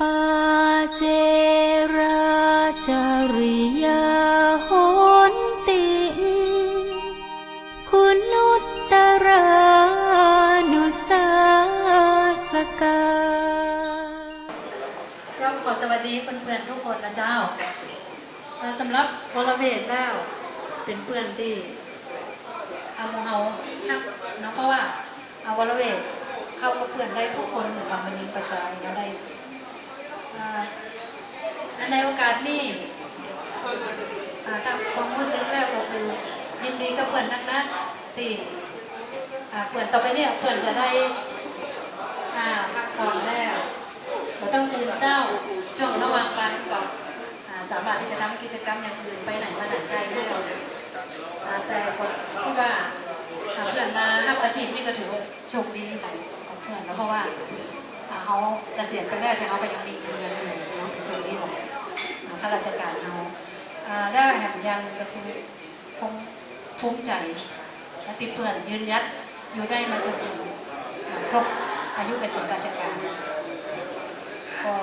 ปาเจราจาริยาโหนติงคุณุตตรานุสาสกา เจ้าขอสวัสดีเพื่อนๆทุกคนนะเจ้าเอ่อสำหรับวรเวทแล้ว เป็นเพื่อนที่อาโมเฮานักเนาะเพราะว่าอาวรเวทเข้ากับเพื่อนได้ทุกคนบางมันยิงประจายนะได้อ่า อันในโอกาสนี้อ่าตามความรู้สึกแล้วก็คือยินดีกับเพื่อนนักนะที่อ่าเพื่อนต่อไปเนี่ยเพื่อนจะได้พักผ่อนแล้วเราต้องตื่นเจ้าช่วงระหว่างวันก่อนสามารถที่จะทำกิจกรรมอย่างอื่นไปไหนมาไหนได้ด้วยแต่คนที่ว่าอ่าเพื่อนมาหับอาชีพนี่ก็ถือว่าโชคดีของเพื่อนแล้วเพราะว่าอ่าเขาเกษียณไปแล้วแต่เขาก็ยังมีเงินอยู่เนาะเป็นโชคดีของอ่ ข้าราชการเขาอ่าได้แห่ยังก็คือคงภูมิใจและที่เพื่อนยืนยัดอยู่ได้มาจนถึงครบอายุเกษียณราชการก็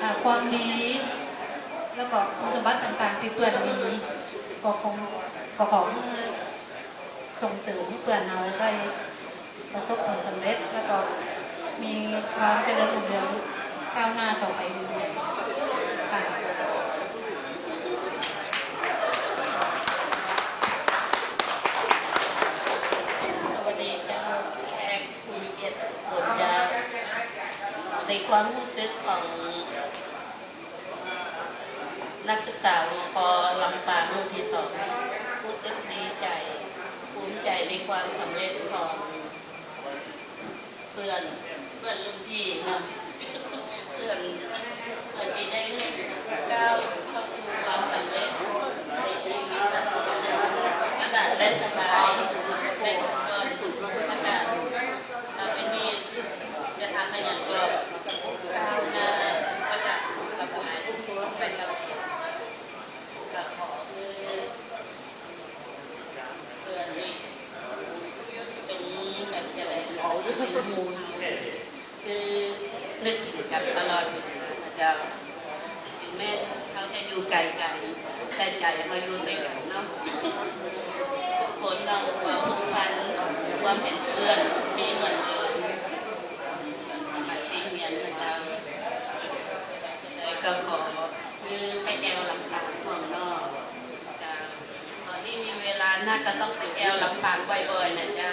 อ่าความดีแล้วก็คุณสมบัติต่างๆที่เพื่อนมีก็คงก็ขอให้ส่งเสริมให้เพื่อนเราได้ประสบผลสำเร็จแล้วก็มีความเจริญรุ่งเรืองก้าวหน้าต่อไปเรื่อย ในความรู้สึกของนักศึกษาวคลำปางรุ่นที่สองรู้สึกดีใจ ภูมิใจในความสำเร็จของเพื่อนเพื่อนรุ่นพี่นะเพื่อนเพื่อนที่ได้ ก้าวเข้าสู่ความสำเร็จในชีวิตนะแล้วก็ได้สบายได้พักผ่อนแล้วก็เราเป็นมีจะทำให้อย่างก็ก้าวหน้าแล้วก็สบายไปตลอดก็ขอคือเตือนนี่ตรงกันจะอะไรเป็นมูลคือนึกถึงกันตลอดเวลานะเจ้า แม้เขาจะอยู่ไกลกันแต่ใจเขาอยู่ด้วยกันเนาะทุกคนเราความผูกพันความเป็นเพื่อนมีเหมือนเดิมสมัยที่เรียนนะเจ้าก็ขอคือไปแอลลำปางของนอกจะตอนนี้มีเวลาน่าก็ต้องไปแอลลำปางบ่อยๆนะเจ้า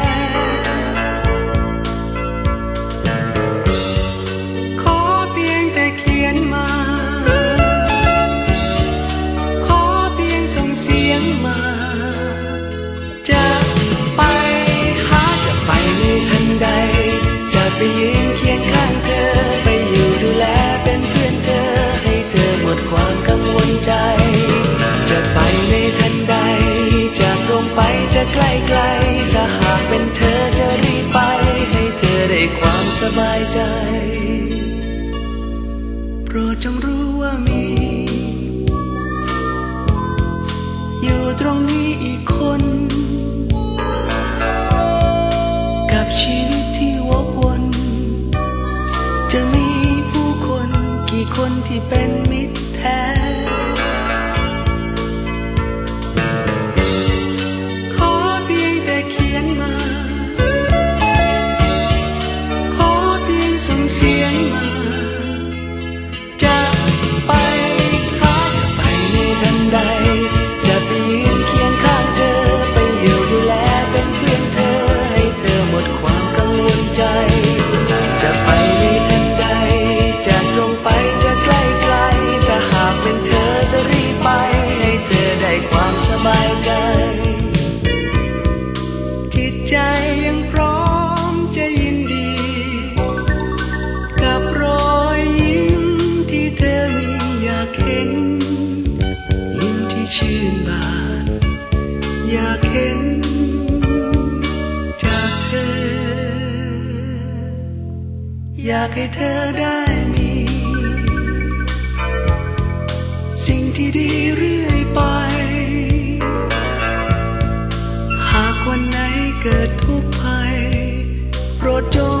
ความสบายใจ โปรดจงรู้ว่ามี อยู่ตรงนี้อีกคน กับชีวิตที่วกวน จะมีผู้คนกี่คนที่เป็นมิตรแท้ากเห็นจากเธอ อยากให้เธอได้มี สิ่งที่ดีเรื่อยไป หากวันไหนเกิดทุกข์ภัย โปรดจง